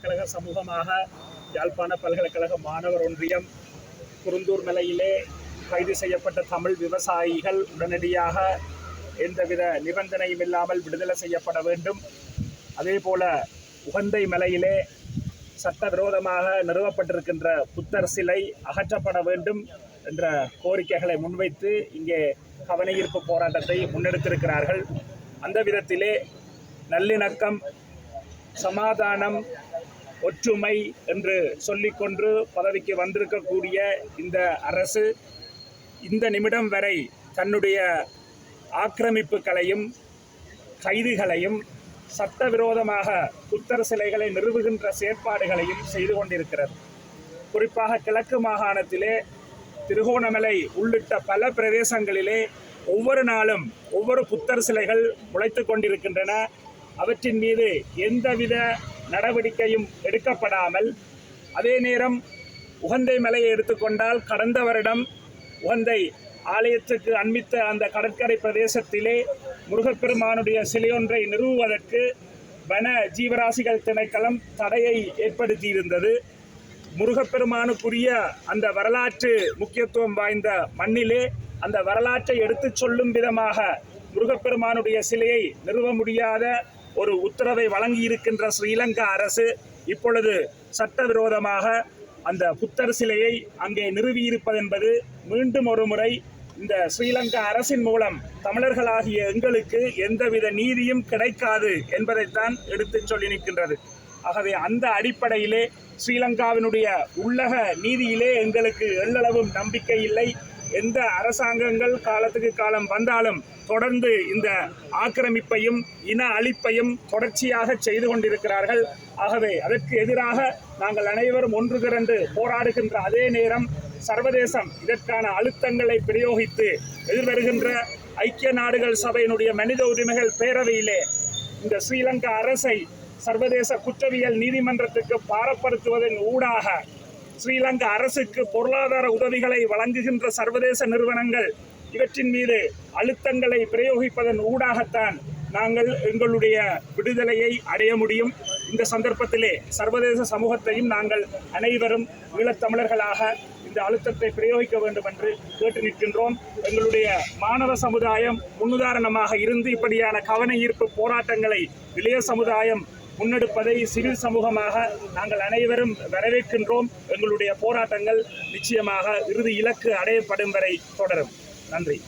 பல்கலைக்கழக சமூகமாக யாழ்ப்பாண பல்கலைக்கழக மாணவர் ஒன்றியம் குருந்தூர் மலையிலே கைது செய்யப்பட்ட தமிழ் விவசாயிகள் உடனடியாக எந்தவித நிபந்தனையும் இல்லாமல் விடுதலை செய்யப்பட வேண்டும். அதே போல உகந்தை மலையிலே சட்டவிரோதமாக நிறுவப்பட்டிருக்கின்ற புத்தர் சிலை அகற்றப்பட வேண்டும் என்ற கோரிக்கைகளை முன்வைத்து இங்கே கவனஈர்ப்பு போராட்டத்தை முன்னெடுத்திருக்கிறார்கள். அந்த விதத்திலே நல்லிணக்கம் சமாதானம் ஒற்றுமை என்று சொல்லிக்கொண்டு பதவிக்கு வந்திருக்கக்கூடிய இந்த அரசு இந்த நிமிடம் வரை தன்னுடைய ஆக்கிரமிப்புகளையும் கைதுகளையும் சட்டவிரோதமாக புத்தர் சிலைகளை நிறுவுகின்ற செயற்பாடுகளையும் செய்து கொண்டிருக்கிறது. குறிப்பாக கிழக்கு மாகாணத்திலே திருகோணமலை உள்ளிட்ட பல பிரதேசங்களிலே ஒவ்வொரு நாளும் ஒவ்வொரு புத்தர் சிலைகள் முளைத்து கொண்டிருக்கின்றன. அவற்றின் மீது எந்தவித நடவடிக்கையும் எடுக்கப்படாமல் அதே நேரம் உகந்தை மலையை எடுத்துக்கொண்டால் கடந்த வருடம் உகந்தை ஆலயத்துக்கு அண்மித்த அந்த கடற்கரை பிரதேசத்திலே முருகப்பெருமானுடைய சிலையொன்றை நிறுவுவதற்கு வன ஜீவராசிகள் திணைக்களம் தடையை ஏற்படுத்தியிருந்தது. முருகப்பெருமானுக்குரிய அந்த வரலாற்று முக்கியத்துவம் வாய்ந்த மண்ணிலே அந்த வரலாற்றை எடுத்துச் சொல்லும் விதமாக முருகப்பெருமானுடைய சிலையை நிறுவ முடியாத ஒரு உத்தரவை வழங்கியிருக்கின்ற ஸ்ரீலங்கா அரசு இப்பொழுது சட்டவிரோதமாக அந்த புத்தர் சிலையை அங்கே நிறுவியிருப்பதென்பது மீண்டும் ஒரு முறை இந்த ஸ்ரீலங்கா அரசின் மூலம் தமிழர்களாகிய எங்களுக்கு எந்தவித நீதியும் கிடைக்காது என்பதைத்தான் எடுத்துச் சொல்லி நிற்கின்றது ஆகவே அந்த அடிப்படையிலே ஸ்ரீலங்காவினுடைய உள்ளக நீதியிலே எங்களுக்கு எள்ளளவும் நம்பிக்கை இல்லை. எந்த அரசாங்கங்கள் காலத்துக்கு காலம் வந்தாலும் தொடர்ந்து இந்த ஆக்கிரமிப்பையும் இன அழிப்பையும் தொடர்ச்சியாக செய்து கொண்டிருக்கிறார்கள். ஆகவே அதற்கு எதிராக நாங்கள் அனைவரும் ஒன்று திரண்டு போராடுகின்ற அதே நேரம் சர்வதேசம் இதற்கான அழுத்தங்களை பிரயோகித்து எதிர்வருகின்ற ஐக்கிய நாடுகள் சபையினுடைய மனித உரிமைகள் பேரவையிலே இந்த ஸ்ரீலங்கா அரசை சர்வதேச குற்றவியல் நீதிமன்றத்துக்கு பாரப்படுத்துவதன் ஊடாக ஸ்ரீலங்கா அரசுக்கு பொருளாதார உதவிகளை வழங்குகின்ற சர்வதேச நிறுவனங்கள் இவற்றின் மீது அழுத்தங்களை பிரயோகிப்பதன் ஊடாகத்தான் நாங்கள் எங்களுடைய விடுதலையை அடைய முடியும். இந்த சந்தர்ப்பத்திலே சர்வதேச சமூகத்தையும் நாங்கள் அனைவரும் ஈழத்தமிழர்களாக இந்த அழுத்தத்தை பிரயோகிக்க வேண்டும் என்று கேட்டு நிற்கின்றோம். எங்களுடைய மாணவ சமுதாயம் முன்னுதாரணமாக இருந்து இப்படியான கவன ஈர்ப்பு போராட்டங்களை இளைய சமுதாயம் முன்னெடுப்பதை சிவில் சமூகமாக நாங்கள் அனைவரும் வரவேற்கின்றோம். எங்களுடைய போராட்டங்கள் நிச்சயமாக இறுதி இலக்கு அடையப்படும் வரை தொடரும். நன்றி.